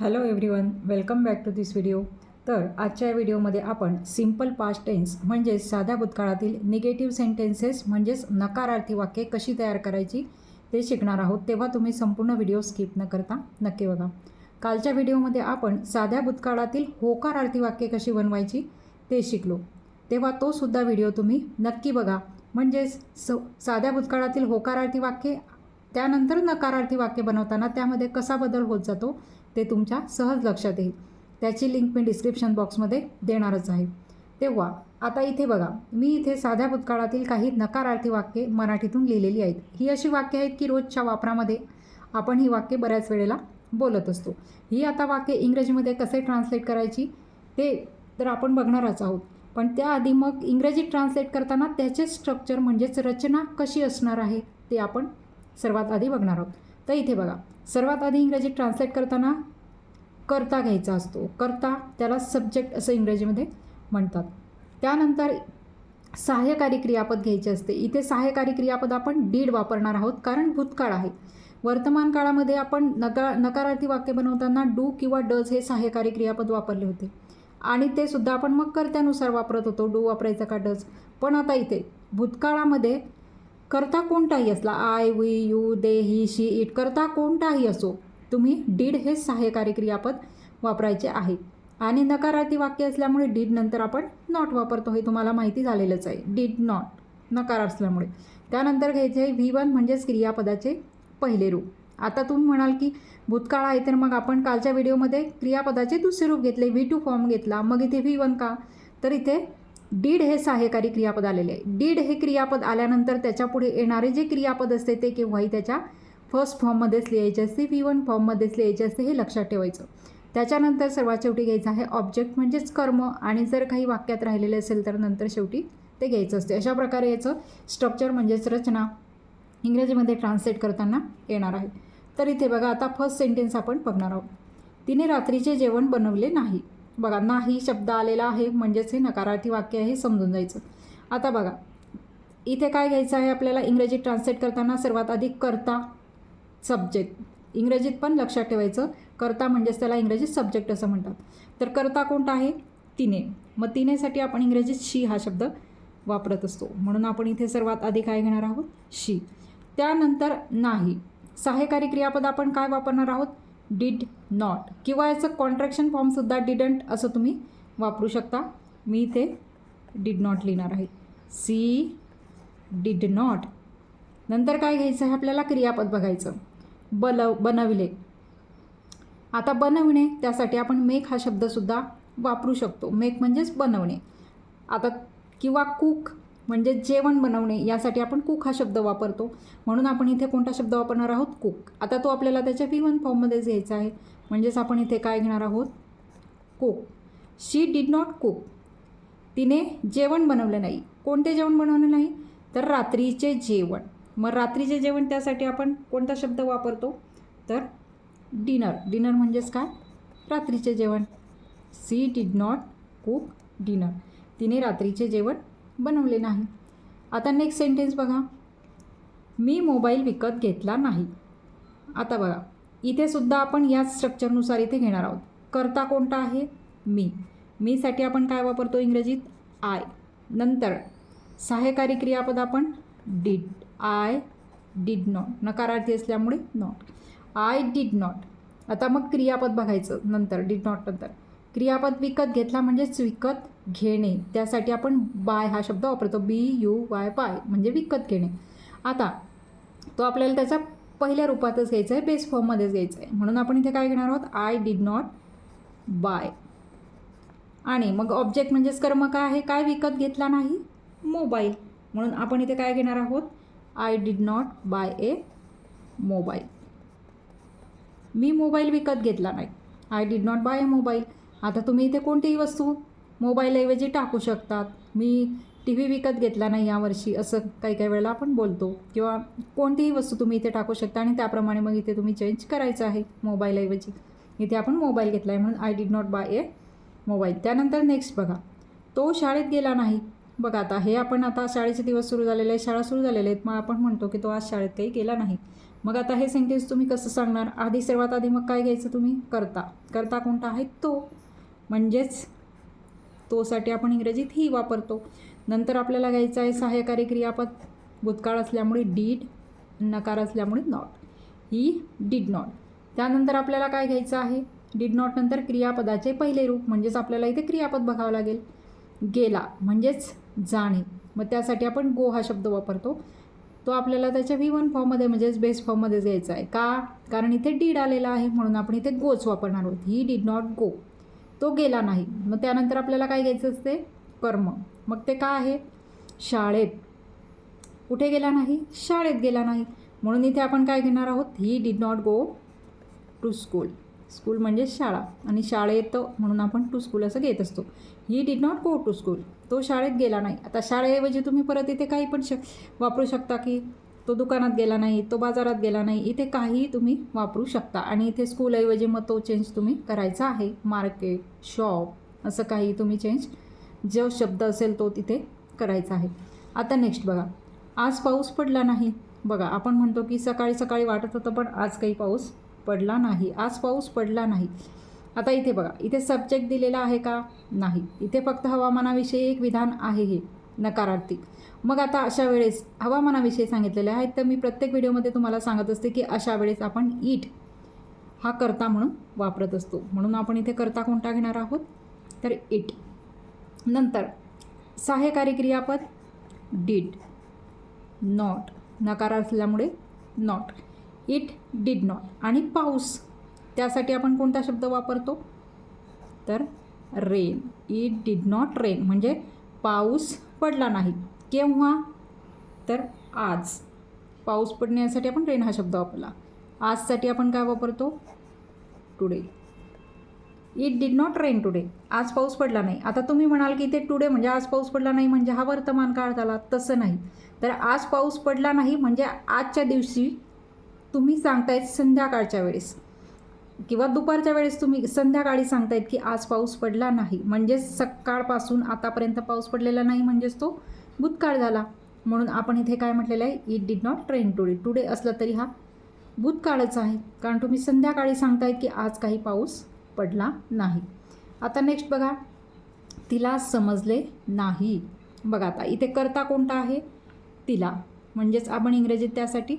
Hello everyone welcome back to this video तर आजच्या व्हिडिओमध्ये आपण सिंपल पास्ट टेन्स म्हणजेच साध्या भूतकाळातील निगेटिव्ह सेंटेन्सेस म्हणजेच नकारार्थी वाक्ये कशी तयार करायची ते शिकणार आहोत. तेव्हा तुम्ही संपूर्ण व्हिडिओ स्किप न करता नक्की बघा. कालच्या व्हिडिओमध्ये आपण साध्या भूतकाळातील होकारार्थी वाक्ये कशी बनवायची ते शिकलो. तेव्हा तो सुद्धा व्हिडिओ तुम्ही नक्की बघा. म्हणजेच स साध्या भूतकाळातील होकारार्थी वाक्ये त्यानंतर नकारार्थी वाक्य बनवताना त्यामध्ये कसा बदल होत जातो ते तुमच्या सहज लक्षात येईल. त्याची लिंक मी डिस्क्रिप्शन बॉक्समध्ये देणारच आहे. तेव्हा आता इथे बघा मी इथे साध्या भूतकाळातील काही नकारार्थी वाक्ये मराठीतून लिहिलेली आहेत. ही अशी वाक्य आहेत की रोजच्या वापरामध्ये आपण ही वाक्य बऱ्याच वेळेला बोलत असतो. ही आता वाक्य इंग्रजीमध्ये कसे ट्रान्सलेट करायची ते तर आपण बघणारच आहोत. पण त्याआधी मग इंग्रजी ट्रान्सलेट करताना त्याचे स्ट्रक्चर म्हणजेच रचना कशी असणार आहे ते आपण सर्वात आधी बघणार आहोत. तर इथे बघा सर्वात आधी इंग्रजी ट्रान्सलेट करताना करता घ्यायचा असतो. करता त्याला सब्जेक्ट असं इंग्रजीमध्ये म्हणतात. त्यानंतर सहाय्यकारी क्रियापद घ्यायचे असते. इथे सहाय्यकारी क्रियापद आपण डीड वापरणार आहोत कारण भूतकाळ आहे. वर्तमान काळामध्ये आपण नका नकारार्थी वाक्य बनवताना डू किंवा डज हे सहाय्यकारी क्रियापद वापरले होते. आणि ते सुद्धा आपण मग कर्त्यानुसार वापरत होतो. डू वापरायचा का डज पण आता इथे भूतकाळामध्ये करता कोणताही असला I we you they he she it करता कोणताही असो तुम्ही डीड हे सहाय्यकारी क्रियापद वापरायचे आहे. आणि नकारार्थी वाक्य असल्यामुळे डीड नंतर आपण नॉट वापरतो हे तुम्हाला माहिती झालेलंच आहे. डीड नॉट नकार असल्यामुळे. त्यानंतर घ्यायचे आहे व्ही वन म्हणजेच क्रियापदाचे पहिले रूप. आता तुम्ही म्हणाल की भूतकाळ आहे तर मग आपण कालच्या व्हिडिओमध्ये क्रियापदाचे दुसरे रूप घेतले व्ही टू फॉर्म घेतला मग इथे व्ही वन का? तर इथे डीड हे सहाय्यकारी क्रियापद आलेले आहे. डीड हे क्रियापद आल्यानंतर त्याच्यापुढे येणारे जे क्रियापद असते ते केव्हाही त्याच्या फर्स्ट फॉर्ममध्येच लिहायचे असते व्ही वन फॉर्ममध्येच लिहायचे असते हे लक्षात ठेवायचं. त्याच्यानंतर सर्वात शेवटी घ्यायचं आहे ऑब्जेक्ट म्हणजेच कर्म आणि जर काही वाक्यात राहिलेले असेल तर नंतर शेवटी ते घ्यायचं असते. अशा प्रकारे याचं स्ट्रक्चर म्हणजेच रचना इंग्रजीमध्ये ट्रान्सलेट करताना येणार आहे. तर इथे बघा आता फर्स्ट सेंटेन्स आपण बघणार आहोत. तिने रात्रीचे जेवण बनवले नाही. बघा नाही शब्द आलेला आहे म्हणजेच हे नकारार्थी वाक्य आहे समजून जायचं. आता बघा इथे काय घ्यायचं आहे आपल्याला? इंग्रजीत ट्रान्सलेट करताना सर्वात आधी करता सब्जेक्ट इंग्रजीत पण लक्षात ठेवायचं. करता म्हणजेच त्याला इंग्रजीत सब्जेक्ट असं म्हणतात. तर करता कोणता आहे? तिने. मग तिनेसाठी आपण इंग्रजीत शी हा शब्द वापरत असतो. म्हणून आपण इथे सर्वात आधी काय घेणार आहोत? शी त्यानंतर नाही. सहाय्यकारी क्रियापद आपण काय वापरणार आहोत? डिड नॉट किंवा याचं कॉन्ट्रॅक्शन फॉर्मसुद्धा डिडंट असं तुम्ही वापरू शकता. मी इथे डिड नॉट लिहिणार आहे. सी डिड नॉट नंतर काय घ्यायचं आहे? आपल्याला क्रियापद बघायचं. बलव बनविले. आता बनवणे त्यासाठी आपण मेक हा शब्दसुद्धा वापरू शकतो. मेक म्हणजेच बनवणे. आता किंवा कुक म्हणजे जेवण बनवणे यासाठी आपण कुक हा शब्द वापरतो. म्हणून आपण इथे कोणता शब्द वापरणार आहोत? कुक आता तो आपल्याला त्याच्या व्ही वन फॉर्ममध्येच घ्यायचा आहे. म्हणजेच आपण इथे काय घेणार आहोत? Cook she did not cook तिने जेवण बनवलं नाही. कोणते जेवण बनवलं नाही? तर रात्रीचे जेवण. मग रात्रीचे जेवण त्यासाठी आपण कोणता शब्द वापरतो? तर डिनर. डिनर म्हणजेच काय? रात्रीचे जेवण. She did not cook dinner तिने रात्रीचे जेवण बनवले नाही. आता नेक्स्ट सेंटेन्स बघा. मी मोबाईल विकत घेतला नाही. आता बघा. इथे सुद्धा आपण याच स्ट्रक्चरनुसार इथे घेणार आहोत. करता कोणता आहे? मी. मीसाठी आपण काय वापरतो इंग्रजीत? आय नंतर सहाय्यकारी क्रियापद आपण डिड आय डिड नॉट नकारार्थी असल्यामुळे नॉट आय डिड नॉट आता मग क्रियापद बघायचं. नंतर. डिड नॉट नंतर. क्रियापद विकत घेतला म्हणजेच विकत घेणे. त्यासाठी आपण बाय हा शब्द वापरतो. बी यू वाय बाय म्हणजे विकत घेणे. आता तो आपल्याला त्याचा पहिल्या रूपातच घ्यायचा आहे. बेस फॉर्ममध्येच घ्यायचा आहे. म्हणून आपण इथे काय घेणार आहोत? आय डिड नॉट बाय आणि मग ऑब्जेक्ट म्हणजेच कर्म काय आहे? काय विकत घेतला नाही? मोबाईल म्हणून आपण इथे काय घेणार आहोत? I did not buy a mobile me mobile विकत घेतला नाही. I did not buy a mobile आता तुम्ही इथे कोणतीही वस्तू मोबाईलऐवजी टाकू शकतात. मी टी व्ही विकत घेतला नाही यावर्षी असं काही काही वेळेला आपण बोलतो. किंवा कोणतीही वस्तू तुम्ही इथे टाकू शकता आणि त्याप्रमाणे मग इथे तुम्ही चेंज करायचं आहे मोबाईलऐवजी. इथे आपण मोबाईल घेतला आहे म्हणून I did not buy a mobile त्यानंतर नेक्स्ट बघा. तो शाळेत गेला नाही. बघा आता हे आपण आता शाळेचे दिवस सुरू झालेले आहेत शाळा सुरू झालेल्या आहेत. मग आपण म्हणतो की तो आज शाळेत काही गेला नाही. मग आता हे सेंटेन्स तुम्ही कसं सांगणार? आधी सर्वात आधी मग काय घ्यायचं तुम्ही? करता. करता कोणता? आहे तो. म्हणजेच तोसाठी आपण इंग्रजीत ही वापरतो. नंतर आपल्याला घ्यायचं आहे सहाय्यकारी क्रियापद. भूतकाळ असल्यामुळे डीड नकार असल्यामुळे नॉट ही डीड नॉट त्यानंतर आपल्याला काय घ्यायचं आहे? डीड नॉट नंतर क्रियापदाचे पहिले रूप म्हणजेच आपल्याला इथे क्रियापद बघावं लागेल. गेला म्हणजेच जाणे. मग त्यासाठी आपण गो हा शब्द वापरतो. तो आपल्याला त्याच्या व्ही वन फॉर्ममध्ये म्हणजेच बेस फॉर्ममध्ये घ्यायचा आहे. का? कारण इथे डीड आलेला आहे म्हणून आपण इथे गोच वापरणार आहोत. ही डीड नॉट गो तो गेला नाही. मग त्यानंतर आपल्याला काय घ्यायचं असते? कर्म. मग ते काय आहे? शाळेत. कुठे गेला नाही? शाळेत गेला नाही. म्हणून इथे आपण काय घेणार आहोत? He did not go to school school म्हणजे शाळा. आणि शाळेत म्हणून आपण टू स्कूल असं घेत असतो. He did not go to school तो शाळेत गेला नाही. आता शाळेऐवजी तुम्ही परत इथे काही पण श वापरू शकता की तो दुकानात गेला नाही तो बाजारात गेला नाही इथे काहीही तुम्ही वापरू शकता. आणि इथे स्कूलऐवजी मग तो चेंज तुम्ही करायचा आहे. मार्केट शॉप असं काही तुम्ही चेंज जो शब्द असेल तो तिथे करायचा आहे. आता नेक्स्ट बघा. आज पाऊस पडला नाही. बघा आपण म्हणतो की सकाळी सकाळी वाटत होतं पण आज काही पाऊस पडला नाही. आज पाऊस पडला नाही. आता इथे बघा. इथे सब्जेक्ट दिलेला आहे का? नाही. इथे फक्त हवामानाविषयी एक विधान आहे हे. नकारार्थी. मग आता अशा वेळेस हवामानाविषयी सांगितलेले आहेत तर मी प्रत्येक व्हिडिओमध्ये तुम्हाला सांगत असते की अशा वेळेस आपण ईट हा करता म्हणून वापरत असतो. म्हणून आपण इथे करता कोणता घेणार आहोत? तर इट नंतर सहाय्यकारी क्रियापद डीड नॉट नकार असल्यामुळे नॉट इट डीड नॉट आणि पाऊस त्यासाठी आपण कोणता शब्द वापरतो? तर rain it did not rain म्हणजे पाऊस पडला नाही. केव्हा? तर आज. पाऊस पडण्यासाठी आपण रेन हा शब्द वापरला. आजसाठी आपण काय वापरतो? Today it did not rain today आज पाऊस पडला नाही. आता तुम्ही म्हणाल की ते टुडे म्हणजे आज पाऊस पडला नाही म्हणजे हा वर्तमान काळ झाला. तसं नाही. तर आज पाऊस पडला नाही म्हणजे आजच्या दिवशी तुम्ही सांगतायत संध्याकाळच्या वेळेस. किंवा दुपारच्या वेळेस तुम्ही संध्याकाळी सांगतायत की आज पाऊस पडला नाही. म्हणजेच सकाळपासून आतापर्यंत पाऊस पडलेला नाही म्हणजेच तो भूतकाळ झाला. म्हणून आपण इथे काय म्हटलेलं आहे? It did not train today today असलं तरी हा भूतकाळच आहे. कारण तुम्ही संध्याकाळी सांगतायत की आज काही पाऊस पडला नाही. आता नेक्स्ट बघा. तिला समजले नाही. बघा आता इथे करता कोणता आहे? तिला. म्हणजेच आपण इंग्रजीत त्यासाठी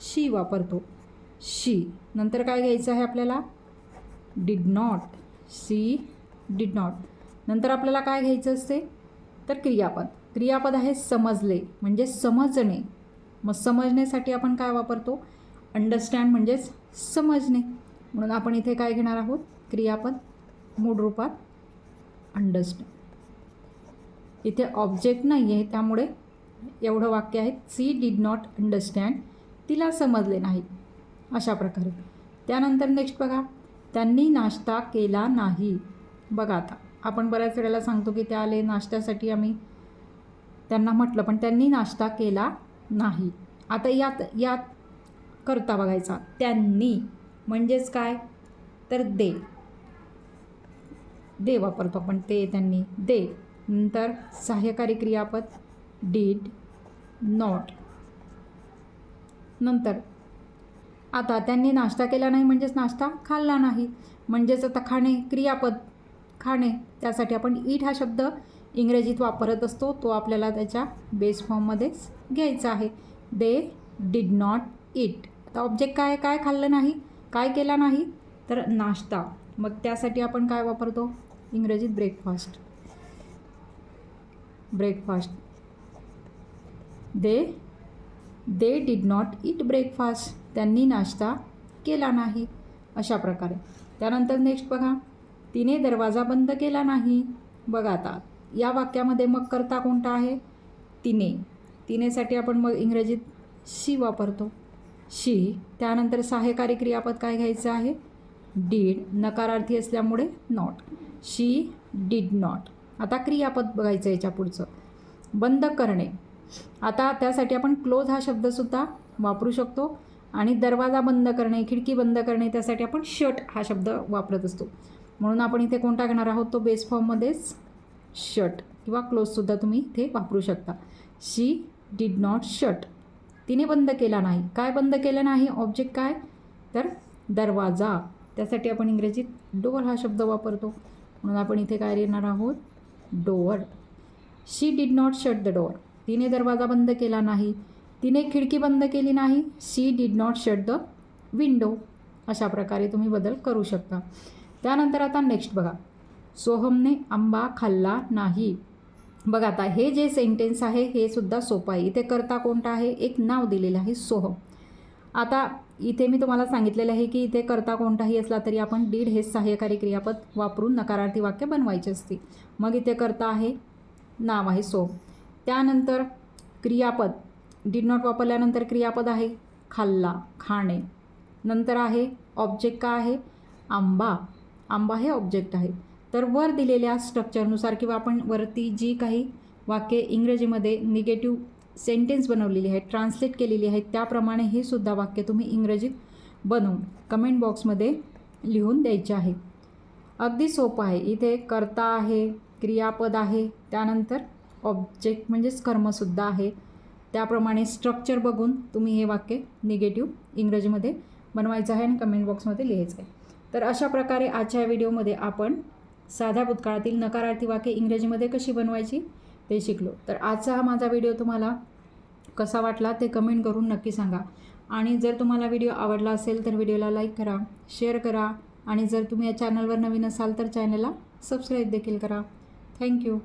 शी वापरतो. शी. नंतर काय घ्यायचं आहे आपल्याला? Did not see did not नंतर आपल्याला काय घ्यायचं असते? तर क्रियापद. क्रियापद आहे समजले म्हणजे समजणे. मग समजण्यासाठी आपण काय वापरतो? अंडरस्टँड म्हणजेच समजणे. म्हणून आपण इथे काय घेणार आहोत? क्रियापद मूळ रूपात अंडरस्टँड इथे ऑब्जेक्ट नाही आहे त्यामुळे एवढं वाक्य आहे. सी डीड नॉट अंडरस्टँड तिला समजले नाही. अशा प्रकारे. त्यानंतर नेक्स्ट बघा. त्यांनी नाश्ता केला नाही. बघा आता. आपण बऱ्याच वेळेला सांगतो की त्या आले नाश्त्यासाठी आम्ही त्यांना म्हटलं पण त्यांनी नाश्ता केला नाही. आता यात यात करता बघायचा. त्यांनी म्हणजेच काय? तर दे. दे वापरतो आपण ते त्यांनी. दे. नंतर सहाय्यकारी क्रियापद. डीड नॉट नंतर आता त्यांनी नाश्ता केला नाही म्हणजेच नाश्ता खाल्ला नाही. म्हणजेच आता खाणे क्रियापद खाणे त्यासाठी आपण ईट हा शब्द इंग्रजीत वापरत असतो. तो आपल्याला त्याच्या बेस फॉर्ममध्येच घ्यायचा आहे. दे डिड नॉट इट आता ऑब्जेक्ट काय काय खाल्लं नाही काय केला नाही तर नाश्ता. मग त्यासाठी आपण काय वापरतो? इंग्रजीत breakfast breakfast they they did not eat breakfast त्यांनी नाश्ता केला नाही. अशा प्रकारे. त्यानंतर नेक्स्ट बघा. तिने दरवाजा बंद केला नाही. बघा आता या वाक्यामध्ये मग करता कोणता आहे? तिने. तिनेसाठी आपण मग इंग्रजीत शी वापरतो. शी त्यानंतर सहाय्यकारी क्रियापद काय घ्यायचं आहे? डीड नकारार्थी असल्यामुळे नॉट शी डीड नॉट आता क्रियापद बघायचं याच्या पुढचं. बंद करणे. आता त्यासाठी आपण क्लोज हा शब्दसुद्धा वापरू शकतो. आणि दरवाजा बंद करणे खिडकी बंद करणे त्यासाठी आपण शट हा शब्द वापरत असतो. म्हणून आपण इथे कोणता घेणार आहोत? तो बेस फॉर्ममध्येच शट किंवा क्लोजसुद्धा तुम्ही इथे वापरू शकता. शी डीड नॉट शट तिने बंद केला नाही. काय बंद केलं नाही? ऑब्जेक्ट काय? तर दरवाजा. त्यासाठी आपण इंग्रजीत डोअर हा शब्द वापरतो. म्हणून आपण इथे काय लिहिणार आहोत? Door she did not shut the door तिने दरवाजा बंद केला नाही. तिने खिडकी बंद केली नाही. She did not shut the window अशा प्रकारे तुम्ही बदल करू शकता. त्यानंतर आता नेक्स्ट बघा. सोहमने आंबा खाल्ला नाही. बघा आता हे जे सेंटेन्स आहे हे सुद्धा सोपं आहे. इथे करता कोणता आहे? एक नाव दिलेलं आहे सोहम. आता इथे मी तुम्हाला सांगितलेलं आहे की इथे करता कोणताही असला तरी आपण डीड हे सहाय्यकारी क्रियापद वापरून नकारार्थी वाक्य बनवायचे असते. मग इथे करता आहे नाव आहे सोहम. त्यानंतर क्रियापद. डीड नॉट वापरल्यानंतर क्रियापद आहे खाल्ला खाणे. नंतर आहे ऑब्जेक्ट का आहे? आंबा. आंबा हे ऑब्जेक्ट आहे. तर वर दिलेल्या स्ट्रक्चरनुसार किंवा आपण वरती जी काही वाक्ये इंग्रजीमध्ये निगेटिव्ह सेंटेन्स बनवलेली आहे ट्रान्सलेट केलेली आहे त्याप्रमाणे हे सुद्धा वाक्य तुम्ही इंग्रजीत बनवून कमेंट बॉक्समध्ये लिहून द्यायचे आहे. अगदी सोपं आहे. इथे कर्ता आहे क्रियापद आहे त्यानंतर ऑब्जेक्ट म्हणजेच कर्मसुद्धा आहे. त्याप्रमाणे स्ट्रक्चर बघून तुम्ही हे वाक्य निगेटिव्ह इंग्रजीमध्ये बनवायचं आहे आणि कमेंट बॉक्समध्ये लिहायचं आहे. तर अशा प्रकारे आजच्या या व्हिडिओमध्ये आपण साध्या भूतकाळातील नकारार्थी वाक्य इंग्रजीमध्ये कशी बनवायची ते शिकलो. तर आजचा हा माझा व्हिडिओ तुम्हाला कसा वाटला ते कमेंट करून नक्की सांगा. आणि जर तुम्हाला व्हिडिओ आवडला असेल तर व्हिडिओला लाईक करा शेअर करा आणि जर तुम्ही या चॅनलवर नवीन असाल तर चॅनलला सबस्क्राईब देखील करा. थँक्यू